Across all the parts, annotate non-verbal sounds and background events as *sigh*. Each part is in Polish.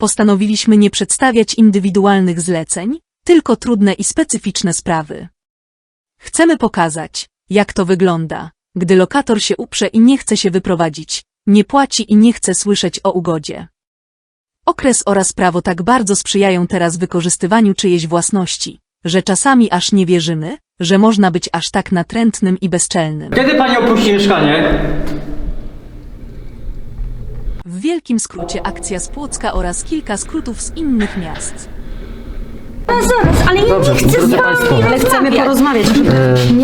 postanowiliśmy nie przedstawiać indywidualnych zleceń, tylko trudne i specyficzne sprawy. Chcemy pokazać, jak to wygląda, gdy lokator się uprze i nie chce się wyprowadzić, nie płaci i nie chce słyszeć o ugodzie. Okres oraz prawo tak bardzo sprzyjają teraz wykorzystywaniu czyjejś własności, że czasami aż nie wierzymy, że można być aż tak natrętnym i bezczelnym. Kiedy pani opuści mieszkanie? W wielkim skrócie akcja z Płocka oraz kilka skrótów z innych miast. Zaraz, ale ja Dobrze, nie chcę z drodzy wami państwo. rozmawiać. Chcemy porozmawiać.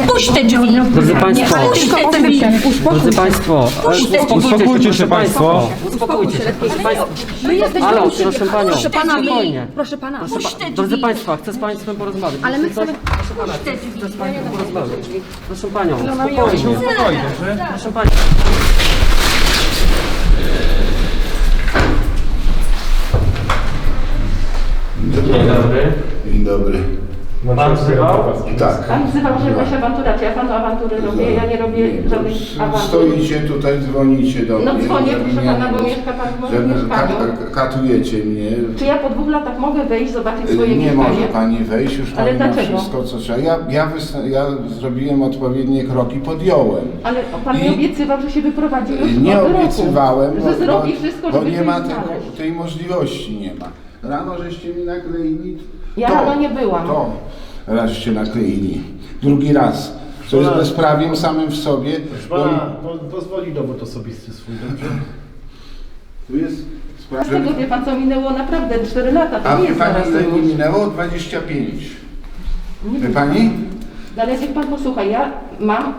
Puść te drzwi. Drodzy państwo, Puść te drzwi. drodzy państwo, ale Uspokójcie się państwo. Uspokójcie się, proszę państwa. Halo, proszę panią, spokojnie. Proszę pana. Proszę pa- Drodzy państwa, chcę z państwem porozmawiać. Ale my chcemy... Proszę pana, chcę z państwem porozmawiać. Proszę panią, spokojnie. Proszę panią. Dzień dobry. Dzień dobry. Pan wzywał? Tak. Pan wzywał, że jakaś awantura, czy ja panu awantury robię? Ja nie robię żadnych awantur. Stoicie tutaj, dzwonicie do No mnie. dzwonię, żeby proszę mnie- pana, bo mieszka pan w moim żeby mieszkaniu. ka- katujecie mnie. Czy ja po dwóch latach mogę wejść, zobaczyć swoje Nie mieszkanie? może pani wejść, już Ale pani ma dlaczego? wszystko co trzeba. Ja, ja, wys- ja zrobiłem odpowiednie kroki, podjąłem. Ale pan mi I- obiecywał, że się wyprowadzi już Nie od roku. obiecywałem, Że zrobi wszystko, bo żeby nie ma znaleźć. tego, tej możliwości nie ma. Rano żeście mi nakleili. Ja to, rano nie byłam. To raz żeście nakleili. Drugi raz. Co jest bezprawiem samym w sobie. bo- Pana, po, pozwoli dowód osobisty swój, dobrze? Tu jest sprawa. Dlatego wie pan co minęło naprawdę 4 lata, to A nie wie jest pani ile już. mi minęło? 25. Nie Wie pani? Ale niech pan posłucha, ja mam,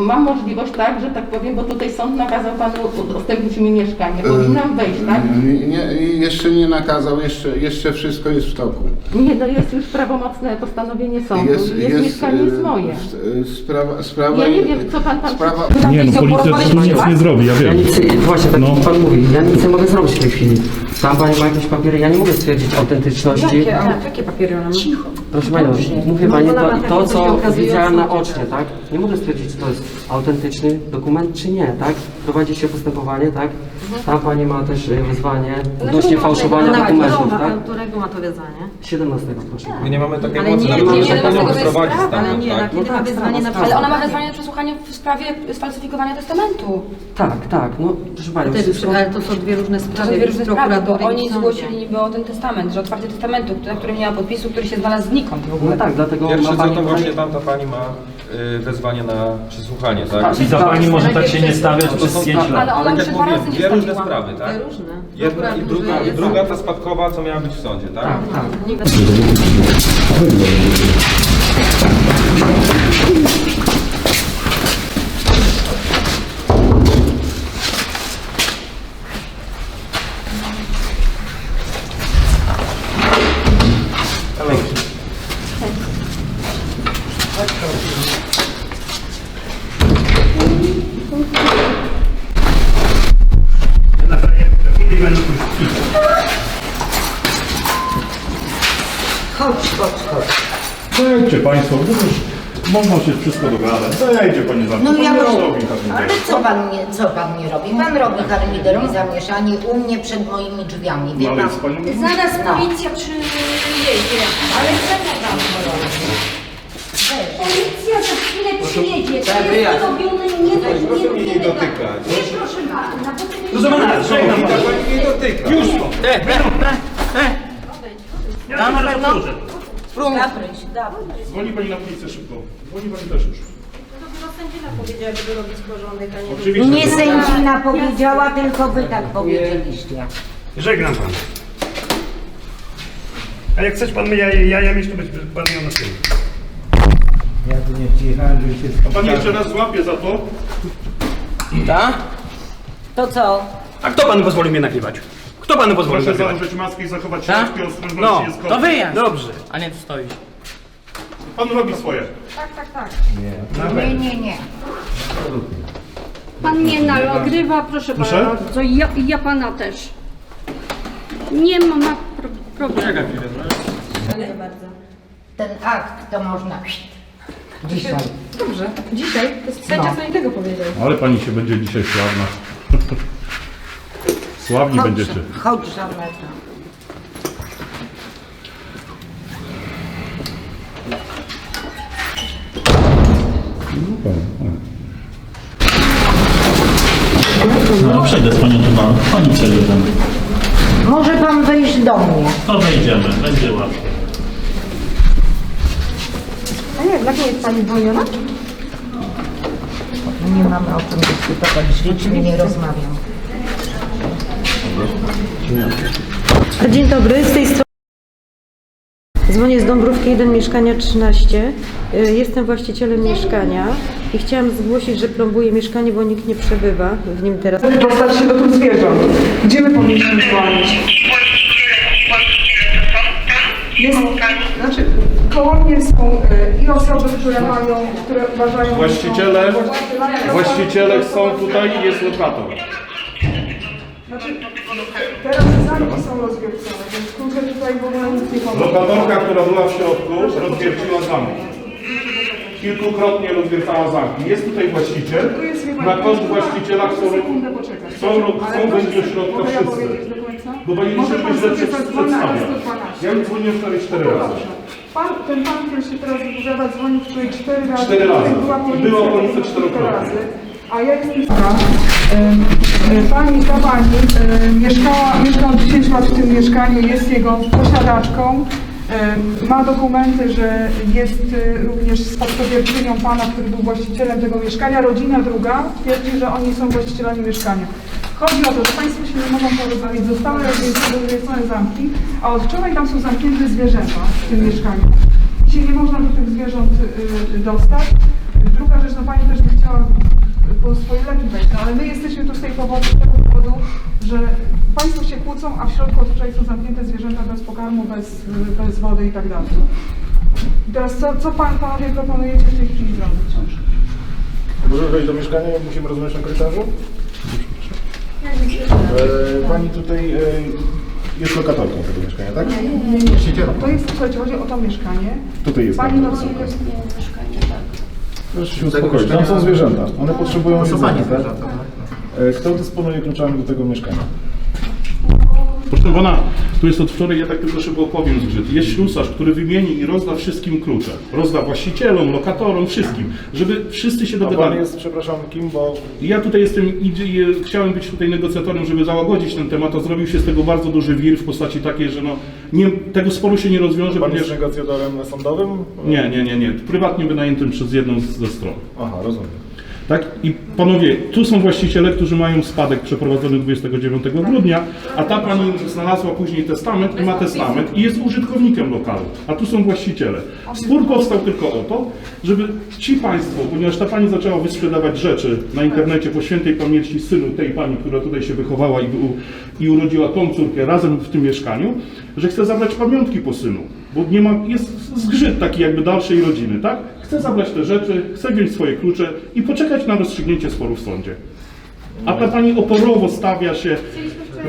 mam możliwość tak, że tak powiem, bo tutaj sąd nakazał panu udostępnić mi mieszkanie. Powinnam wejść, tak? Nie, nie, jeszcze nie nakazał, jeszcze, jeszcze wszystko jest w toku. Nie, no jest już prawomocne postanowienie sądu. Jest, mieszkanie e, jest moje. e, Sprawa, sprawa, Ja nie wiem, co pan tam sprawa, Nie, no policja tu nic nie zrobi, ja Ja wiem. nic, właśnie tak No. pan mówi, ja nic nie mogę zrobić w tej chwili. Tam pani ma jakieś papiery, ja nie mogę stwierdzić autentyczności. Jakie, a jakie papiery ona ma? Proszę panią, mówię No, pani to, to co gdzie naocznie, tak? Nie mogę stwierdzić, czy to jest autentyczny dokument, czy nie, tak? Prowadzi się postępowanie, tak? Tam pani ma też y, wyzwanie odnośnie fałszowania dokumentów, tak? Którego ma to wyzwanie? 17 proszę. My nie mamy takiej Ale mocy, nie, nawet nie, nie nie, dlatego panią to jest wprowadzić sprawa, ale tam, nie, na tak? kiedy ma wyzwanie na sprawa, Ale ona ma wezwanie na przesłuchanie w sprawie sfalsyfikowania testamentu. Tak, tak, no proszę panią, To jest- wszystko... Ale to są dwie różne To są sprawy. dwie różne sprawy, bo oni zgłosili niby o ten testament, że otwarcie testamentu, na którym nie ma podpisu, który się znalazł znikąd w ogóle. No tak, dlatego ma co pani to tutaj... właśnie tamta pani ma y, wezwanie na przesłuchanie, tak? I za pani może tak się nie stawiać To są, Ale ona tak już dwa razy nie dwie różne stawiła. sprawy, tak? Dwie różne. Jedna i druga, i jest- druga ta spadkowa, co miała być w sądzie, tak? Tak, można się wszystko dogadać. Zejdzie pani za No ja może, robi harmideru. ale co pan, nie, co pan nie robi? Pan robi harmider i zamieszanie u mnie przed moimi drzwiami, wie No, ale pan? Zaraz No. policja przyjedzie. Ale co ja pan robi? Policja za chwilę przyjedzie. To Tak, jest zrobione nie Proszę mnie nie dotykać. Nie, proszę pana. bo to nie- Proszę pana, żegnam pana. Pani nie dotyka. Już to. Dzwoni pani na policję szybko. Dzwoni pani też już. powiedziała, żeby robić porządek, a nie... Oczywiście. Nie sędzina powiedziała, tylko wy tak powiedzieliście. Żegnam pan. A jak chcesz pan jaja, jaja mieć, to będzie pan miał na tył. A pani jeszcze raz złapie za to. Tak? To co? A kto panu pozwolił mnie nagrywać? Kto panu pozwolił Proszę nagrywać? założyć maskę i zachować Tak? środki ostrożności. No, jest to wyjazd. Dobrze. Pan robi swoje. Nie, nie, nie. Pan mnie nagrywa, proszę, Proszę? bardzo. Ja, ja pana też. Nie ma pro, problemu. Ten akt to można dzisiaj. Dobrze. Dzisiaj to jest sędzia No. co innego powiedział. Ale pani się będzie dzisiaj sławna. *laughs* Sławni chodź, będziecie. Chodź, Żaneta. No przejdę z panią tu. Pani przejdzie tam. Może pan wejść do mnie. To wejdziemy, będzie łatwo. A nie, dlaczego jest pani zwolniona? Nie mamy o czym dyskutować, z dziećmi nie rozmawiam. Dzień dobry, z tej strony. Dzwonię z Dąbrówki 1, mieszkania 13. Y, Jestem właścicielem mieszkania i chciałam zgłosić, że plombuję mieszkanie, bo nikt nie przebywa w nim teraz. dostać się do tych zwierząt. Gdzie my powinniśmy dzwonić? Jest, znaczy, koło mnie są y, i osoby, które mają, które uważają... Właściciele, właściciele są tutaj i jest lokator. Teraz zamki są rozwiercone, więc klucze tutaj w ogóle nic nie pomogą. Lokatorka, która była w środku, rozwierciła zamki. Kilkukrotnie rozwiercała zamki. Jest tutaj właściciel. Na koszt właściciela chcą, Sekundę poczekać. chcą, chcą wejść do środka Mogę ja wszyscy. powiedzieć do końca? Bo pani Może pan źle sobie przed- zadzwoni na przedstawia. 112. Ja już dzwoniłem wczoraj cztery razy. Pan, ten pan, który się teraz wypowiada, dzwonił tutaj cztery razy. Cztery razy. Była policja, kilka czterokrotnie. razy. A ja jestem. Pani ta pani y, mieszkała, mieszkał 10 lat w tym mieszkaniu, jest jego posiadaczką. Ym, Ma dokumenty, że jest y, również spadkobierczynią pana, który był właścicielem tego mieszkania. Rodzina druga twierdzi, że oni są właścicielami mieszkania. Chodzi o to, że Państwo się nie mogą porozumieć. Zostały rozwiązane zamki, a od wczoraj tam są zamknięte zwierzęta w tym mieszkaniu. Dzisiaj nie można do tych zwierząt y, dostać. Druga rzecz, no Pani też by chciała po swoje leki wejść, no ale my jesteśmy tu z tej powodu, z tego powodu, że Państwo się kłócą, a w środku od wczoraj są zamknięte zwierzęta bez pokarmu, bez, bez wody i tak dalej. I teraz co, co Pan, Panowie proponujecie w tej chwili zrobić? Możemy wejść do mieszkania i musimy rozmawiać na korytarzu? E, pani tutaj e, jest lokatorką tego mieszkania, tak? Właścicielem. To jest, słuchajcie, chodzi o to mieszkanie. Tutaj jest Pani nocuje Proszę się uspokoić, tam są zwierzęta. One potrzebują jedzenia, tak? E, Kto dysponuje kluczami do tego mieszkania? Proszę pana, tu jest od wczoraj, ja tak tylko szybko opowiem zgrzyt. Jest ślusarz, który wymieni i rozda wszystkim klucze. Rozda właścicielom, lokatorom, wszystkim, żeby wszyscy się A pan dogadali. jest, przepraszam, kim, bo Ja tutaj jestem, idzie- i chciałem być tutaj negocjatorem, żeby załagodzić ten temat, a zrobił się z tego bardzo duży wir w postaci takiej, że no, nie, tego sporu się nie rozwiąże, pan jest ponieważ... negocjatorem sądowym? Nie, nie, nie, nie. Prywatnie wynajętym przez jedną z- ze stron. Aha, rozumiem. Tak? I panowie, tu są właściciele, którzy mają spadek przeprowadzony 29 grudnia, a ta pani znalazła później testament i ma testament i jest użytkownikiem lokalu, a tu są właściciele. Spór powstał tylko o to, żeby ci państwo, ponieważ ta pani zaczęła wysprzedawać rzeczy na internecie po świętej pamięci synu tej pani, która tutaj się wychowała i, u, i urodziła tą córkę razem w tym mieszkaniu, że chce zabrać pamiątki po synu, bo nie ma, jest zgrzyt taki jakby dalszej rodziny, tak? Chce zabrać te rzeczy, chce wziąć swoje klucze i poczekać na rozstrzygnięcie sporu w sądzie. A ta pani oporowo stawia się,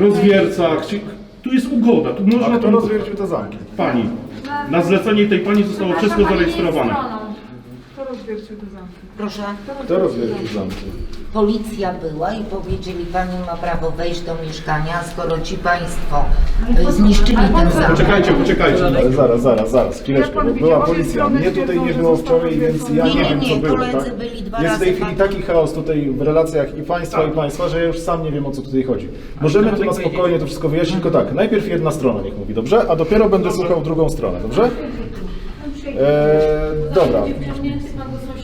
rozwierca, tu jest ugoda, tu A można... kto rozwiercił te zamki? Pani. Na zlecenie tej pani zostało wszystko zarejestrowane. Kto rozwiercił te zamki? Proszę. Kto rozwiercił zamki? Policja była i powiedzieli, pani ma prawo wejść do mieszkania, skoro ci państwo zniszczyli ten zamek. Poczekajcie, poczekajcie. Ale zaraz, zaraz, zaraz, chwileczkę, bo była policja. Mnie tutaj nie było wczoraj, więc ja Nie, nie nie, wiem nie, co było, koledzy tak? byli dwa Jest w razy, tej chwili taki chaos tutaj w relacjach i państwa i państwa, że ja już sam nie wiem o co tutaj chodzi. Możemy tu na spokojnie to wszystko wyjaśnić, tylko tak, najpierw jedna strona niech mówi, dobrze? A dopiero będę słuchał drugą stronę, dobrze? Eee, dobra.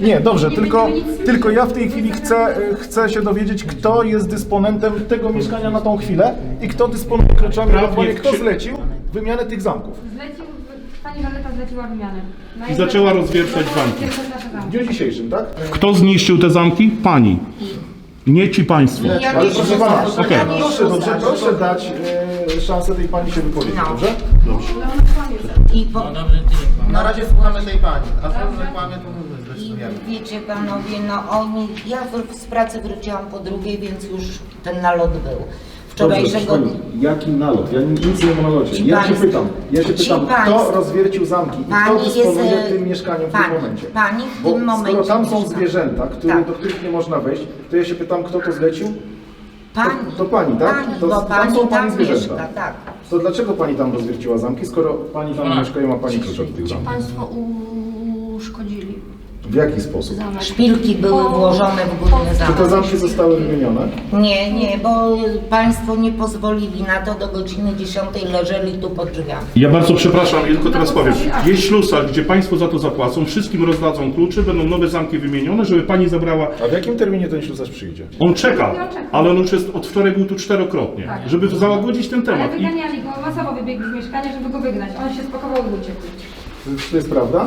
Nie, dobrze, tylko, tylko ja w tej chwili chcę, e, chcę się dowiedzieć, kto jest dysponentem tego mieszkania na tą chwilę i kto dysponuje kluczami, ewentualnie kto zlecił wymianę tych zamków. Zlecił, pani Waleta zleciła wymianę. I zaczęła rozwiercać zamki. W dniu dzisiejszym, tak? Kto zniszczył te zamki? Pani. Nie ci państwo. Ja Ale proszę pana, okej, proszę, dobrze, proszę dać e, szansę tej pani się wypowiedzieć, No. dobrze? I, po, Na razie słuchamy tej pani, a co, że kłamie, to. Wiecie panowie, no oni, ja w- z pracy wróciłam po drugiej, więc już ten nalot był. Wczorajszego Dobrze, pani, jaki nalot? Ja nic nie wiem o nalocie. Ci Ja się państwo- pytam, ja się ci pytam, kto państwo- rozwiercił zamki i kto Pani jest, dysponuje e, tym mieszkaniem w pani- tym momencie? pani w Bo tym momencie skoro tam są mieszka. zwierzęta, które, Tak. do których nie można wejść, to ja się pytam, kto to zlecił? pani, to pani, tak? Pani, To bo tam pani są pani tam zwierzęta. mieszka, tak. To dlaczego pani tam rozwierciła zamki, skoro pani tam mieszka i ma pani klucz od tych zamków? Państwo uszkodzili. W jaki sposób? Szpilki były włożone w górny Czy te zamek. zamki zostały wymienione? Nie, nie, bo Państwo nie pozwolili na to do godziny 10 leżeli tu pod drzwiami. Ja bardzo przepraszam, ja tylko teraz powiem. Jest ślusarz, gdzie Państwo za to zapłacą, wszystkim rozdadzą klucze, będą nowe zamki wymienione, żeby Pani zabrała... A w jakim terminie ten ślusarz przyjdzie? On czeka, ale on już jest, od wczoraj był tu czterokrotnie, żeby załagodzić ten Ale temat. I wyganiali go, masowo wybiegli z mieszkania, żeby go wygnać. On się spakował i uciekł. Czy to jest prawda?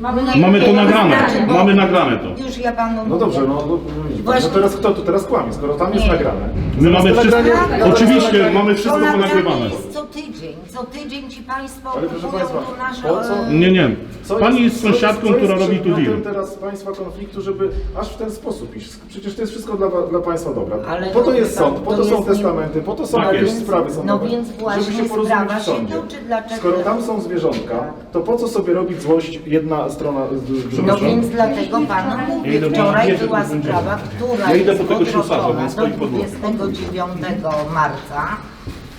Mamy to nagrane, mamy nagrane to. Już ja Panu No dobrze, no, no, no Właśnie- teraz kto tu teraz kłamie, skoro tam jest Nie. nagrane? My mamy wszystko, nagranie- oczywiście mamy wszystko To nagranie ponagrywane. jest co tydzień, co tydzień Ci Państwo Ale proszę kupują Państwa, tu nasze... po co- e, Nie, nie. Co Pani jest co sąsiadką, co która jest robi tu przedmiotem deal. teraz Państwa konfliktu, żeby aż w ten sposób iść? Przecież to jest wszystko dla, dla Państwa dobra. Ale po to jest sąd, po to to są jest nie- testamenty, po to są Tak jakieś jest. sprawy sądowe. No więc właśnie żeby się porozumieć sprawa w się sądzie. toczy, dlaczego- Skoro tam są zwierzątka, to po co sobie robić złość jedna strona z- No przepraszam. więc dlatego Panu mówię, wczoraj była sprawa, która Ja idę jest po tego ślusarza, odroczona więc do stoi pod górą. 29 marca,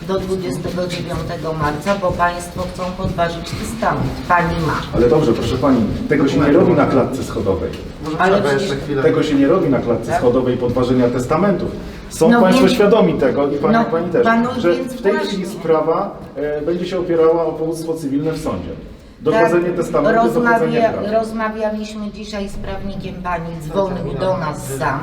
do 29 marca, bo Państwo chcą podważyć testament. Pani ma. Ale dobrze, proszę Pani, tego się nie robi na klatce schodowej. Ale przecież Tego się nie robi na klatce schodowej podważenia testamentów. Są No Państwo więc- świadomi tego i Pani, No, pani też, panu że więc w tej właśnie. chwili sprawa e, będzie się opierała o powództwo cywilne w sądzie. Dochodzenie Tak, testamentu, rozmawia, rozmawialiśmy dzisiaj z prawnikiem pani, dzwonił do nas sam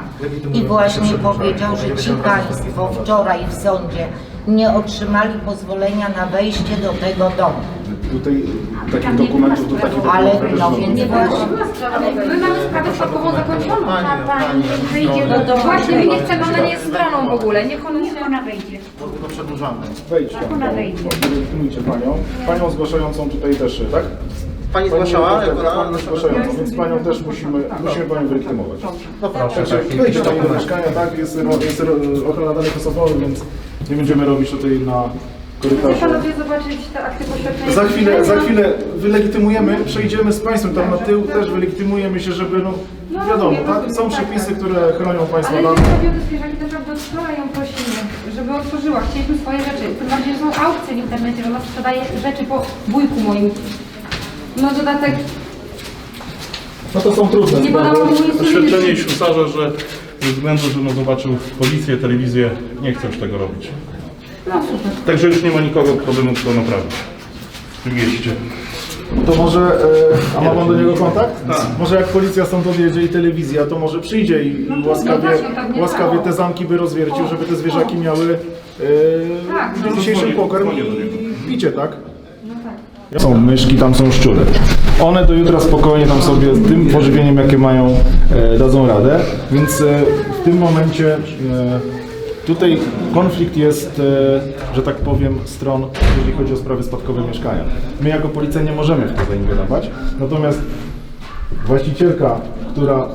i właśnie powiedział, że ci państwo wczoraj w sądzie nie otrzymali pozwolenia na wejście do tego domu. Tutaj takich dokumentów, tu takich Ale no więc nie właśnie. My mamy sprawę spadkową zakończoną. Ta pani wyjdzie No to Właśnie my nie chcemy, ona nie jest stroną w ogóle. Niech ona się... Wejdzie. To przedłużamy. Wejdźcie. Tak, ona wejdzie. Panią. Panią zgłaszającą tutaj też, tak? Pani zgłaszała? tak, Panią zgłaszającą, więc Panią też musimy, musimy Panią wylegitymować. No proszę. Także wejdźcie Pani do mieszkania, tak? Jest, jest ochrona danych osobowych, więc nie będziemy robić tutaj na Chcę korytarzu. panowie zobaczyć te akty poświadczenia. Za chwilę, za chwilę wylegitymujemy, przejdziemy z Państwem tam na tył, też wylegitymujemy się, żeby, no wiadomo, tak? Są przepisy, które chronią Państwa Ale dane. jeśli chodzi o te zwierzaki, to od wczoraj ją prosimy, żeby otworzyła. Chcieliśmy swoje rzeczy. Tym bardziej, że są aukcje w internecie, że ona sprzedaje rzeczy po wujku moim. No dodatek, No to są trudne Nie sprawy. podałam mu Oświadczenie ślusarza, że ze względu, że no zobaczył policję, telewizję, nie chce już tego robić. Także już nie ma nikogo problemu to naprawić. W tym mieście. To może, e, a ma Pan do niego kontakt? Może jak policja stąd odjedzie i telewizja, to może przyjdzie i łaskawie, no tak, tak nie łaskawie dało. te zamki by rozwiercił, żeby te zwierzaki miały Tak, e, no. dzisiejszy pokarm i picie, tak? no tak. Są myszki, tam są szczury. One do jutra spokojnie tam sobie z tym pożywieniem, jakie mają, e, dadzą radę. Więc e, w tym momencie e, tutaj konflikt jest, e, że tak powiem, stron, jeżeli chodzi o sprawy spadkowe mieszkania. My jako policja nie możemy w to zaingerować, natomiast właścicielka, która,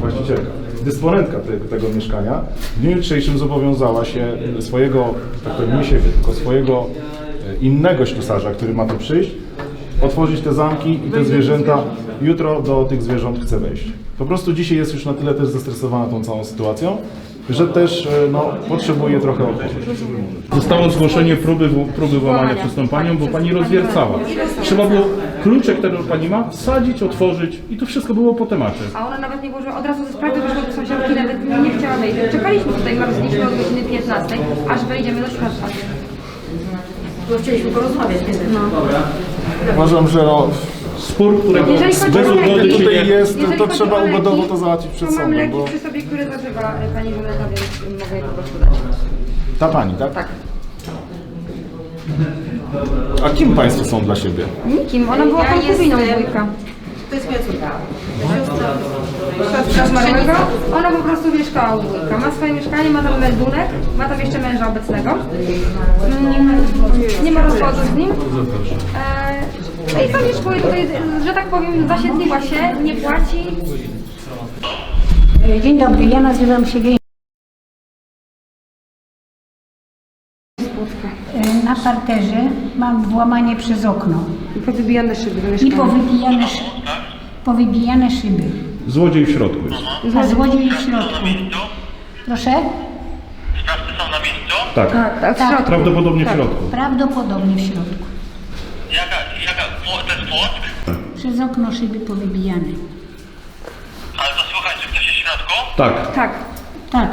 właścicielka, dysponentka tego, tego mieszkania w dniu jutrzejszym zobowiązała się swojego, tak powiem, nie siebie, tylko swojego e, innego ślusarza, który ma tu przyjść, otworzyć te zamki i te zwierzęta. Jutro do tych zwierząt chce wejść. Po prostu dzisiaj jest już na tyle też zestresowana tą całą sytuacją, że też e, no, potrzebuje trochę odpocząć. Zostało zgłoszenie próby, próby włamania przez tą panią, bo pani rozwiercała. Trzeba było klucze, które pani ma, wsadzić, otworzyć i to wszystko było po temacie. A ona nawet nie włożyła, od razu ze sprawy wyszła do sąsiadki, nawet nie chciała wejść. Czekaliśmy tutaj, marzliśmy od godziny 15, aż wejdziemy do środka. Bo chcieliśmy porozmawiać kiedy. No. Uważam, że no, Spór, którego Jeżeli chodzi bez o leki, ugody się tutaj nie... jest, to, Jeżeli to chodzi trzeba o leki, ugodowo to załatwić przed to mam sądem, leki bo przy sobie, które zażywa e, pani Żaneta, więc mogę je po prostu dać. ta pani, tak? Tak. A kim Państwo są dla siebie? Nikim, ona była konkubiną wujka. To jest moja córka. Siostra zmarłego, ona po prostu mieszkała u wujka. Ma swoje mieszkanie, ma tam meldunek, ma tam jeszcze męża obecnego. Mm, Nie ma rozwodu z nim. E, No i zamieszkuje tutaj, że tak powiem, zasiedliła się, nie płaci. Dzień dobry, ja nazywam się Gej. E, Na parterze mam włamanie przez okno. I powybijane szyby I powybijane, szy, powybijane szyby. Złodziej w środku jest. Tak, A złodziej w środku. Proszę? Sprawcy są na miejscu? Tak. Tak, tak, w Tak. środku. Prawdopodobnie w tak. środku. Prawdopodobnie w środku. Jaka, jaka, mo- to? Tak. Przez okno szyby powybijane. Ale to słychać, że ktoś jest w środku? Tak. Tak. Tak.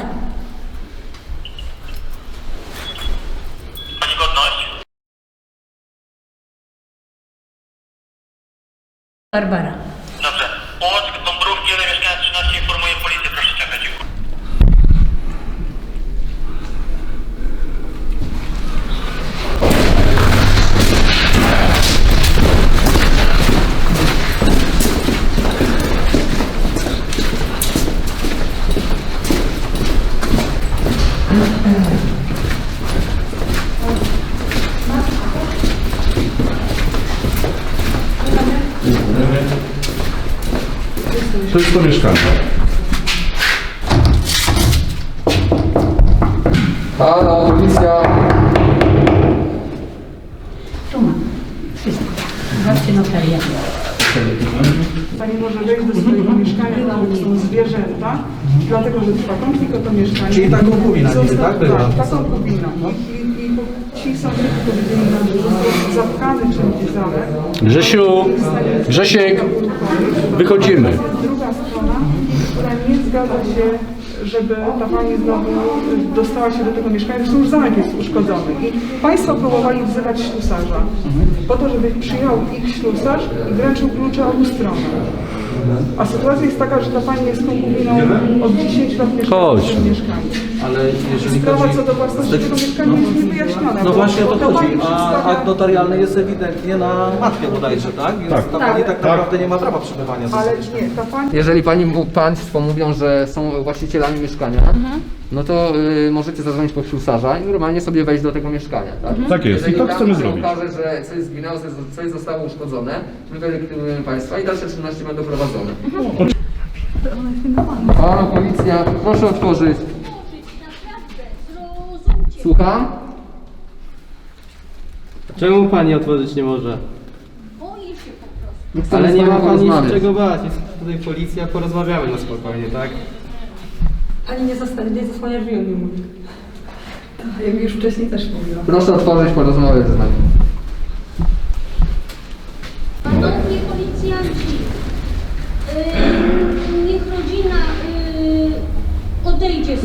અરબારા To mieszkanie. Halo, policja. Tu mam. Wszystko. Zobaczcie notariat. Pani może wejść do swojego mieszkania, w którym są zwierzęta, dlatego że trwa konflikt o to mieszkanie. Czyli ta konkubina niby, tak, była? Tak, ta konkubina. I, i, i ci sąsiedzi powiedzieli nam, że zapchany czymś zamek. Grzesiu, Grzesiek, wychodzimy. Druga strona, która nie zgadza się, żeby ta pani znowu dostała się do tego mieszkania, zresztą już zamek jest uszkodzony. I Państwo próbowali wzywać ślusarza, po to, żeby przyjął ich ślusarz i wręczył klucze obu stronom. A sytuacja jest taka, że ta pani jest konkubiną od 10 lat mieszkania Chodź. w tym mieszkaniu. Ale jeżeli Sprawa chodzi... co do własności tego mieszkania jest No bo- właśnie o to chodzi, a akt notarialny jest ewidentnie na matkę bodajże, tak? Więc Tak. ta Tak. pani tak Tak. naprawdę nie ma prawa przebywania. Ale nie, ta pani Jeżeli pani, Państwo mówią, że są właścicielami mieszkania, no to y, możecie zadzwonić po ślusarza i normalnie sobie wejść do tego mieszkania, tak? Tak jest i Jeżeli tak tam chcemy się zrobić. okaże, że coś zginęło, coś, coś zostało uszkodzone, my wylegitymujemy Państwa i dalsze czynności będą prowadzone. Halo, policja, proszę otworzyć. Słucham? Czemu pani otworzyć nie może? Nie chcemy Ale z nie panią ma pani z porozmawiać. czego bać. Jest tutaj policja, porozmawiamy na spokojnie, tak? Pani nie, zostanie, nie zasłania drzwi, on nie mówi. Tak, jak już wcześniej też mówiłam. Proszę otworzyć, porozmawiać z nami. Panowie policjanci, yy, niech rodzina yy, odejdzie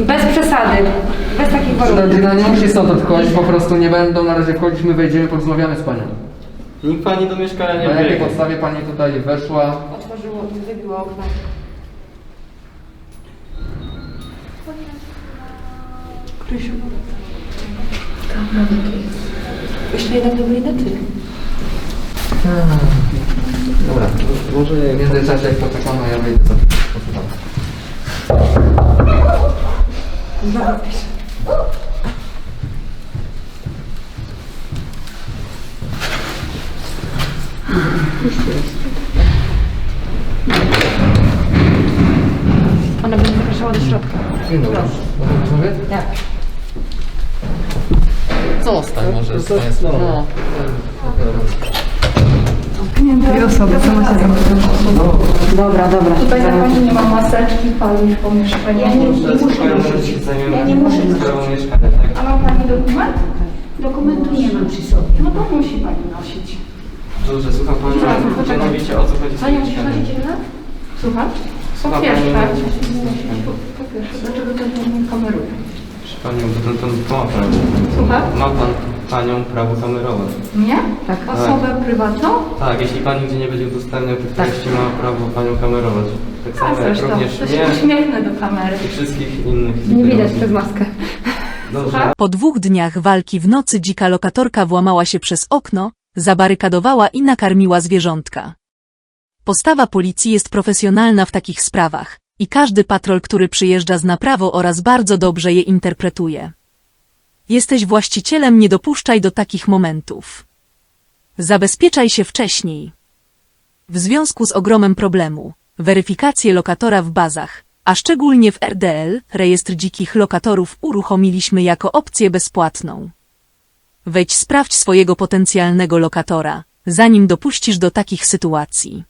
stąd. Bez takich warunków. Rodzina nie musi stąd odchodzić, po prostu nie będą na razie wchodzić, my wejdziemy, porozmawiamy z Panią. Nikt pani do mieszkania nie Na jakiej biegnie. podstawie Pani tutaj weszła? Otworzyło, wybiło okno. Krysiu. Jeszcze jednak nie byli na ty. Dobra, może w międzyczasie jak poczekamy, ja wyjdę sobie. Ona będzie zapraszała do środka. Dzień dobry. Mogę rozmawiać? Tak. Zostań może. No. Dwie osoby, co ma się Dobra, dobra. Tutaj za pani nie ma maseczki, palisz po mieszkaniu. Ja nie, nie muszę nosić. Ja nie muszę nosić. A ma pani dokument? Dokumentu nie mam przy sobie. No to musi pani nosić. Dobrze, słucham Pani. Mianowicie o co chodzi z Pani tym musi mieszkaniem? chodzić jednak? Słucham? Po pierwsze, pani- po, pierwsze, dlaczego ten pan nie kameruje? Panią, to, to, to ma Pan. Słucham? Ma Pan Panią prawo kamerować. Nie? Tak. Osobę prywatną? Tak, jeśli Pan nigdzie nie będzie udostępniał tych treści, ma prawo Panią kamerować. Tak A samo jak zresztą, również to się mnie uśmiechnę do kamery. i wszystkich innych. Nie widać przez maskę. Dobrze. Po dwóch dniach walki w nocy dzika lokatorka włamała się przez okno, zabarykadowała i nakarmiła zwierzątka. Postawa policji jest profesjonalna w takich sprawach i każdy patrol, który przyjeżdża zna prawo oraz bardzo dobrze je interpretuje. Jesteś właścicielem, nie dopuszczaj do takich momentów. Zabezpieczaj się wcześniej. W związku z ogromem problemu, weryfikację lokatora w bazach, a szczególnie w RDL, rejestr dzikich lokatorów uruchomiliśmy jako opcję bezpłatną. Wejdź sprawdź swojego potencjalnego lokatora, zanim dopuścisz do takich sytuacji.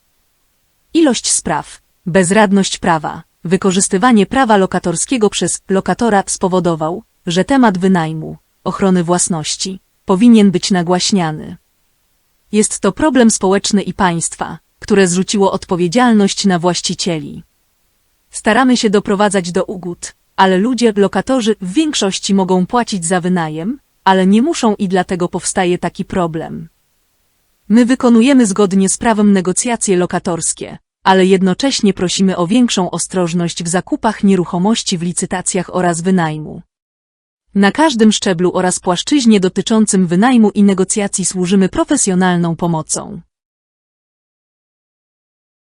Ilość spraw, bezradność prawa, wykorzystywanie prawa lokatorskiego przez lokatora spowodował, że temat wynajmu, ochrony własności, powinien być nagłaśniany. Jest to problem społeczny i państwa, które zrzuciło odpowiedzialność na właścicieli. Staramy się doprowadzać do ugód, ale ludzie, lokatorzy w większości mogą płacić za wynajem, ale nie muszą i dlatego powstaje taki problem. My wykonujemy zgodnie z prawem negocjacje lokatorskie, ale jednocześnie prosimy o większą ostrożność w zakupach nieruchomości w licytacjach oraz wynajmu. Na każdym szczeblu oraz płaszczyźnie dotyczącym wynajmu i negocjacji służymy profesjonalną pomocą.